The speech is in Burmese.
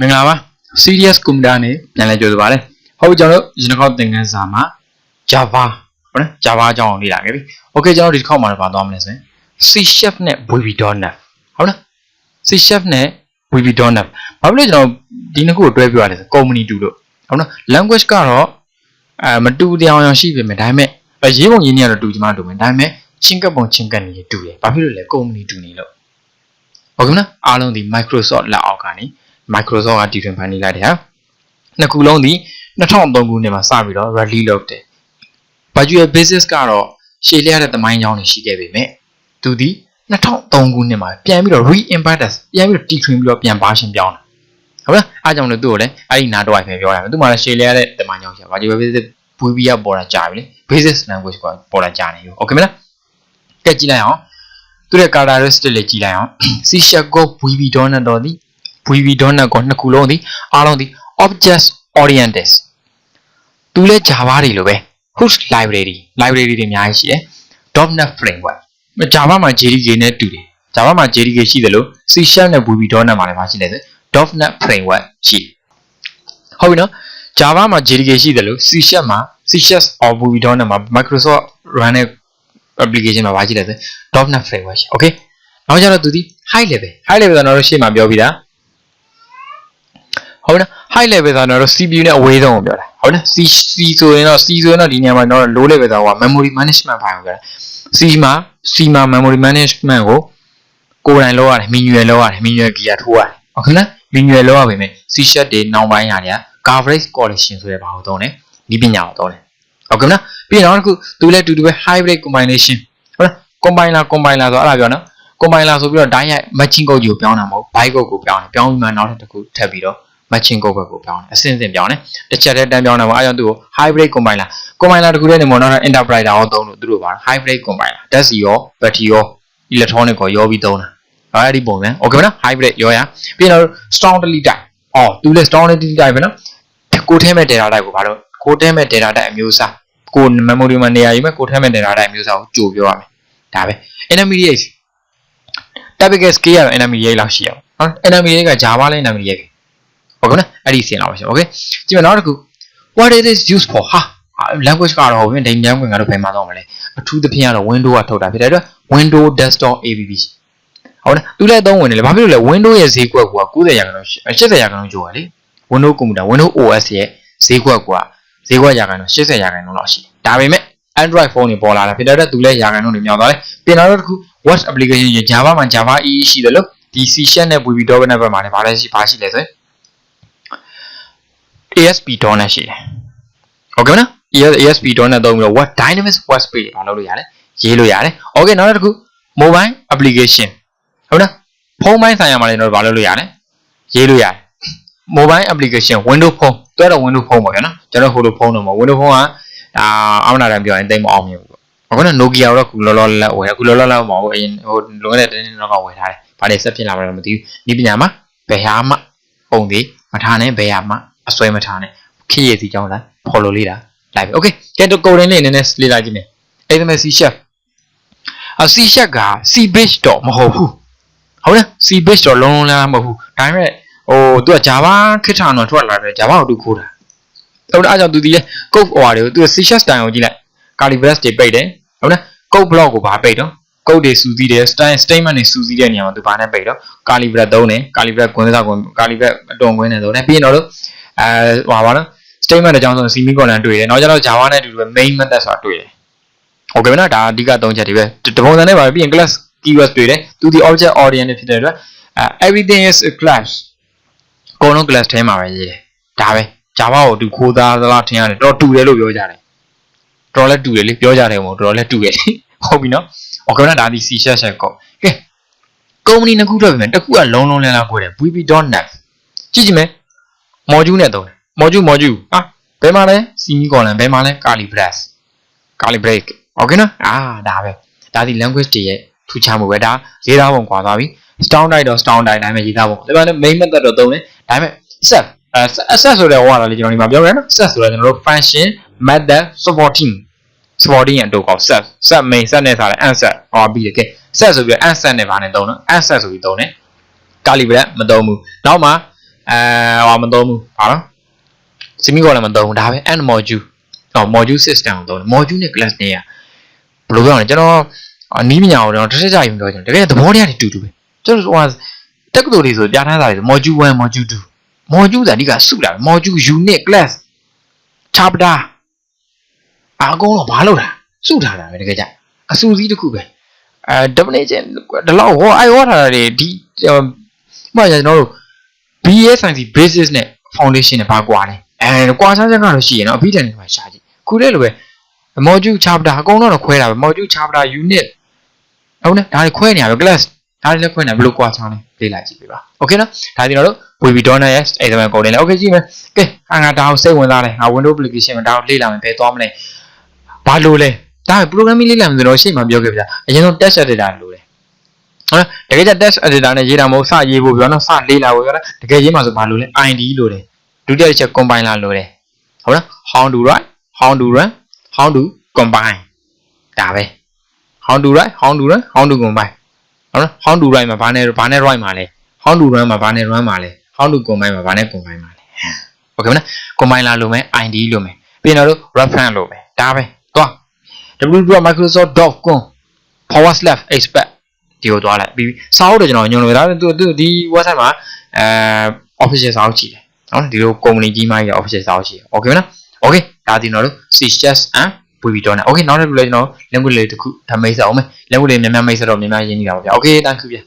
မင်္ဂလာပါ serious computer နဲ့ပြန်လည်ကြိုဆိုပါရစေဟုတ်ပြီကျွန်တော်တို့ရင်တစ်ခေါက်သင်ခန်းစာမှာ java ဟုတ်နော် java အကြောင်းကိုလေ့လာခဲ့ပြီ okay ကျွန်တော်တို့ဒီတစ်ခေါက်မှာလည်းပါသွားမလဲဆိုရင် c sharp နဲ့ vb.net ဟုတ်နော် c sharp နဲ့ vb.net ဘာဖြစ်လို့ကျွန်တော်ဒီနှစ်ခုကိုတွဲပြောရလဲဆို company တူလို့ဟုတ်နော် language ကတော့အဲမတူတရားအောင်ရှိပြီမယ်ဒါပေမဲ့အဲရေးပုံရင်းနေရတော့တူကြမှာတူမယ်ဒါပေမဲ့ချင်းကပ်ပုံချင်းကပ်နေတူတယ်ဘာဖြစ်လို့လဲ company တူနေလို့ဟုတ်ကဲ့နော်အားလုံးဒီ Microsoft လက်အောက်ကနေ Microsoft ကတည်ထွင်ဖန်တီးလိုက်တယ်ဟာနှစ်ခုလုံးဒီ2003ခုနှစ်မှာစပြီးတော့ release လုပ်တယ် Visual Basic ကတော့ရှေ့လျက်တဲ့သမိုင်းကြောင်းတွေရှိခဲ့ပေမဲ့သူဒီ2003ခုနှစ်မှာပြန်ပြီးတော့ re-impacted ပြန်ပြီးတော့တည်ထွင်ပြီးတော့ပြန် version ပြောင်းတာဟုတ်လားအားကြောင့်လည်းသူ့ကိုလည်းအဲ့ဒီနာတော့ပဲပြောရမယ်သူမှလည်းရှေ့လျက်တဲ့သမိုင်းကြောင်းရှိတာ Visual Basic ပူပြီးရပေါ်တာကြာပြီလေ Basic language ကပေါ်တာကြာနေပြီ Okay မလားကဲကြည့်လိုက်အောင်သူရဲ့ characteristic လေးကြည့်လိုက်အောင် C# Go VB.NET တော့ဒီ VB.NET ကိုနှစ်ခုလုံးဒီအားလုံးဒီ object oriented သူလဲ Java တွေလိုပဲ host library library တွေအများကြီးရှိတယ် .NET framework Java မှာ JDK နဲ့တူတယ် Java မှာ JDK ရှိတယ်လို့ C# နဲ့ VB.NET မှာလည်းမရှိတယ်ဆို .NET framework ရှိဟုတ်ပြီနော် Java မှာ JDK ရှိတယ်လို့ C# မှာ C# or VB.NET မှာ Microsoft run တဲ့ application မှာဘာရှိလဲဆို .NET framework ရှိ okay နောက်ကျတော့သူဒီ high level high level ဆိုတော့ရှေ့မှာပြောပြီးသား ဟုတ်နော် high level ဆိုတော့ CPU နဲ့အဝေးဆုံးကိုပြောတာဟုတ်နော် C C ဆိုရင်တော့ C ဆိုရင်တော့ဒီနေရာမှာတော့ low level ဆိုတော့ memory management file ကိုပြောတာ C မှာ C မှာ memory management ကိုကိုယ်တိုင်လုပ်ရတယ် manual လုပ်ရတယ် manual gear ထိုးရတယ်ဟုတ်နော် manual လုပ်ရပါမယ် C sharp တွေနောက်ပိုင်းဟာတွေက coverage collection ဆိုတဲ့ဘာကိုသုံးလဲဒီပညာကိုသုံးတယ်ဟုတ်ကဲ့နော်ပြီးရင်နောက်တစ်ခုသူလည်းတူတူပဲ hybrid combination ဟုတ်လား compiler compiler ဆိုအဲ့ဒါပြောနော် compiler ဆိုပြီးတော့တိုင်းရိုက် matching code ကိုပြောင်းတာမဟုတ် byte code ကိုပြောင်းတယ်ပြောင်းပြီးမှနောက်တစ်ခုထပ်ပြီးတော့ matching code ဘက်ကိုပြောင်းတယ်အဆင့်ဆင့်ပြောင်းတယ်တစ်ချက်တည်းတန်းပြောင်းတယ်ပေါ့အဲ့ကြောင့်သူ့ကို hybrid compiler compiler တခုတည်းနေမို့နောက်တော့ enterprise ရောသုံးလို့သူတို့ပါ hybrid compiler ဓာတ်စီရော battery ရော electronic ကိုရောပြီးသုံးတာအဲ့ဒီပုံစံ okay နော် hybrid ရောရပြီးတော့ strongly type အော်သူလည်း strongly type ပဲနော်ကိုထဲမဲ့ data type ကိုဘာလို့ကိုထဲမဲ့ data type အမျိုးအစားကို memory မှာနေရာယူမဲ့ကိုထဲမဲ့ data type အမျိုးအစားကိုကြိုပြောရမယ်ဒါပဲ intermediate typical scale ကတော့ intermediate လောက်ရှိအောင်နော် intermediate က Java လည်း intermediate ဟုတ်ကဲ့နော်အဲ့ဒီစင်လောက်ပါရှင် okay ကြည့်မယ်နောက်တစ်ခု what it is used for ဟာ language ကတော့ဟုတ်ပြီဒိန်မြန်ခွင်ကတော့ဘယ်မှာတော့မလဲအထူးသဖြင့်ကတော့ window ကထုတ်တာဖြစ်တဲ့အတွက် window desktop app ဟုတ်နော်သူလည်းသုံးဝင်တယ်လေဘာဖြစ်လို့လဲ window ရဲ့ဈေးကွက်က90ရာခိုင်နှုန်း80ရာခိုင်နှုန်းကျော်ပါလေ window computer window OS ရဲ့ဈေးကွက်ကဈေးကွက်ရာခိုင်နှုန်း80ရာခိုင်နှုန်းလောက်ရှိတယ်ဒါပေမဲ့ Android phone တွေပေါ်လာတာဖြစ်တဲ့အတွက်သူလည်းရာခိုင်နှုန်းတွေမြောက်သွားတယ်ပြင်တော့တစ်ခု watch application ရဲ့ Java မှာ Java EE ရှိတယ်လို့ဒီ C# နဲ့ VB.NET ဘက်မှာလည်းဗာလဲရှိဘာရှိလဲဆိုရင် ASP.NET ရှိတယ်ဟုတ်ကဲ့နော် ASP.NET သုံးပြီးတော့ what dynamic web page အောင်လုပ်လို့ရတယ်ရေးလို့ရတယ် okay နောက်တစ်ခု mobile application ဟုတ်နော်ဖုန်းပိုင်းဆိုင်ရာမှာလည်းတော့ဗာလုပ်လို့ရတယ်ရေးလို့ရတယ် mobile application window phone တွဲတော့ window phone ပေါ့ဗျာနော်ကျွန်တော်ဟိုလိုဖုန်းတော့မဟုတ် window phone ကအာအမနာတန်ပြောရင်တိတ်မအောင်မြင်ဘူးပေါ့အခုန Nokia တော့ခုလောလောလတ်ဝယ်အခုလောလောလတ်မဟုတ်အရင်ဟိုလွန်ခဲ့တဲ့တင်းတင်းတော့ကဝယ်ထားတယ်ဘာတွေဆက်ဖြစ်လာမလဲမသိဘူးဒီပညာမှာဘယ်ဟာမှပုံသေးမထားနဲ့ဘယ်ဟာမှ အစွဲမထားနဲ့ခေရစီကြောင်းလား follow လေးတာလိုက်ပြီ okay ကဲတော့ coding လေးနည်းနည်းလေ့လာကြည့်မယ်အဲ့ဒါမဲ့ C sharp အ C sharp က C base တော့မဟုတ်ဘူးဟုတ်လား C base တော့လုံးလုံးလားမဟုတ်ဘူးဒါပေမဲ့ဟိုသူက Java ခေတ်ထာတော့ထွက်လာတယ် Java ကိုသူခိုးတာဟုတ်လားအဲ့ကြောင့်သူဒီလေ code ဟိုဟာတွေကိုသူ C# style ကိုကြည့်လိုက် calibres တွေပိတ်တယ်ဟုတ်လား code block ကိုဘာပိတ်တော့ code တွေစူးစီးတယ် style statement တွေစူးစီးတဲ့နေရာမှာသူဘာနဲ့ပိတ်တော့ calibres သုံးတယ် calibres ကွင်းစားကွင်း calibres အတုံကွင်းနဲ့သုံးတယ်ပြီးရင်တော့အဲဟိုပါနော် statement အကြောင်းဆို semicolon တွေ့တယ်နောက်ကျတော့ Java နဲ့အတူတူပဲ main method ဆိုတာတွေ့တယ်ဟုတ်ကဲ့နော်ဒါအဓိကသုံးချက်တွေပဲတပုံစံနဲ့ပါပြီးရင် class keywords တွေ့တယ်သူဒီ object oriented ဖြစ်တဲ့အတွက် everything is a class အကုန်လုံး class ထဲမှာပဲရေးတယ်ဒါပဲ Java ကိုသူခိုးသားသလားထင်ရတယ်တော်တူတယ်လို့ပြောကြတယ်တော်လည်းတူတယ်လေပြောကြတယ်မို့တော်လည်းတူတယ်လေဟုတ်ပြီနော် organic ဒါဒီ C# ရှက်ကောကဲကုမ္ပဏီနှစ်ခုထွက်ပြီမယ်တစ်ခုကလုံးလုံးလန်းလန်းကိုတယ် vb.net ကြည့်ကြည့်မယ် module နဲ့တော့ module module ဟာဘယ်မှာလဲ semicolon ဘယ်မှာလဲ curly brace curly break ဟုတ်ကဲ့နော်အာဒါပဲဒါဒီ language တွေရဲ့ထူခြားမှုပဲဒါရေးသားပုံကွာသွားပြီ standard တော့ standard တိုင်းပဲရေးသားပုံဒါပေမဲ့ main method တော့သုံးတယ်ဒါပေမဲ့ set set ဆိုတဲ့ဟောရတာလေကျွန်တော်ဒီမှာပြောရအောင်နော် set ဆိုတာကျွန်တော်တို့ function method supporting supporting အတူကော set set main set နဲ့စားတယ် and set ဟောပြီးတယ်ကဲ set ဆိုပြီး and set နဲ့ဗာနဲ့သုံးနော် and set ဆိုပြီးသုံးတယ် calibrate မသုံးဘူးနောက်မှာအဲဟောမသုံးဘူးဟာနော် semi colon မသုံးဘူးဒါပဲ and module ဟော module system ကိုသုံးတယ် module နဲ့ class နဲ့ကဘယ်လိုပြောရလဲကျွန်တော်အနီးပညာကိုတော့တစ်ချက်ကြာရင်ပြောချင်တယ်တကယ်သဘောတရားတွေတူတူပဲကျွန်တော်ဟိုတက္ကသိုလ်တွေဆိုပြထားတာတွေ module 1 module 2 module ဆိုတာအဓိကစုလာတယ် module unit class chapter အကုန်လုံးဘာလို့လဲစုထားတာပဲတကယ်ကြအစုစည်းတစ်ခုပဲအဲ definition ဒီလောက်ဟောအဲဟောထားတာတွေဒီဟိုမှကျွန်တော်တို့ BA Science basis နဲ့ foundation နဲ့ဘာကွာလဲအဲကွာခြားချက်ကတော့ရှိရနော်အပြီးတန်နေမှာရှာကြည့်ခုတည်းလိုပဲ module chapter အကုန်လုံးတော့ခွဲတာပဲ module chapter unit ဟုတ်နဲ့ဒါတွေခွဲနေရပဲ class ဒါတွေလည်းခွဲနေဘယ်လိုကွာခြားလဲလေ့လာကြည့်ပေးပါ okay နော်ဒါဒီတော့ webby donor yes အဲ့ဒါမှကုန်တယ်လေ okay ကြည့်မယ်ကဲဟာငါဒါကိုစိတ်ဝင်စားတယ်ငါ window application မှာဒါကိုလေ့လာမယ်ဘယ်သွားမလဲ ဘာလို့လဲဒါ programming လေ့လာမယ်ဆိုတော့ရှေ့မှာပြောခဲ့ပြအရင်ဆုံး test editor လို့တယ်ဟုတ်လားတကယ်ကျ test editor နဲ့ရေးတာမဟုတ်စရေးဖို့ပြောနော်စလေ့လာဖို့ပြောနော်တကယ်ရေးမှာဆိုဘာလို့လဲ id လို့တယ်ဒုတိယတစ်ချက် compiler လို့တယ်ဟုတ်လား how to write how to run how to combine ဒါပဲ how to write how to run how to combine ဟုတ်လား how to write မှာဘာနဲ့ဘာနဲ့ write မှာလဲ how to run မှာဘာနဲ့ run မှာလဲ how to combine မှာဘာနဲ့ combine မှာလဲ okay မလား compiler လို့မယ် id လို့မယ်ပြီးရင်တော့ reference လို့မယ်ဒါပဲ သွား www.microsoft.com forward slash expert ဒီကိုသွားလိုက်ပြီးစာအုပ်တော့ကျွန်တော်ညွှန်လို့ဒါပေမဲ့သူသူဒီ website မှာအဲ official စာအုပ်ကြည့်တယ်နော်ဒီလို company ကြီးမှကြီး official စာအုပ်ရှိတယ် okay မလား okay ဒါဒီတော့ suggest and ပွေပြီးတော့နေ okay နောက်တစ်ခုလည်းကျွန်တော် language လေးတစ်ခုဒါမိတ်ဆက်အောင်မယ် language လေးများများမိတ်ဆက်တော့များများရင်းနေတာပါဗျာ okay thank you ဗျာ